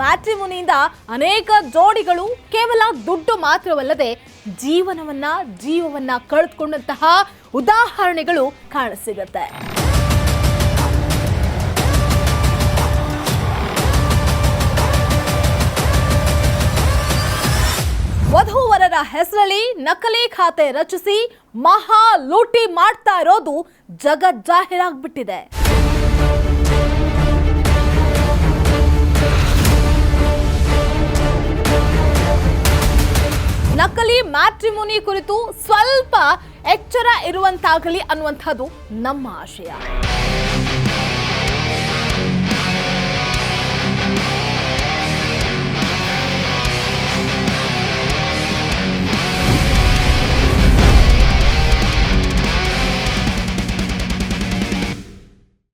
ಮ್ಯಾಟ್ರಿಮುನಿಯಿಂದ ಅನೇಕ ಜೋಡಿಗಳು ಕೇವಲ ದುಡ್ಡು ಮಾತ್ರವಲ್ಲದೆ ಜೀವನವನ್ನ, ಜೀವವನ್ನ ಕಳೆದುಕೊಂಡಂತಹ ಉದಾಹರಣೆಗಳು ಕಾಣಸಿಗುತ್ತೆ. ವಧುವರರ ಹೆಸರಲ್ಲಿ ನಕಲಿ ಖಾತೆ ರಚಿಸಿ ಮಹಾ ಲೂಟಿ ಮಾಡ್ತಾ ಇರೋದು ಜಗಜ್ಜಾಹೀರಾಗ್ಬಿಟ್ಟಿದೆ. ನಕಲಿ ಮ್ಯಾಟ್ರಿಮೋನಿ ಕುರಿತು ಸ್ವಲ್ಪ ಎಚ್ಚರ ಇರುವಂತಾಗಲಿ ಅನ್ನುವಂಥದ್ದು ನಮ್ಮ ಆಶಯ.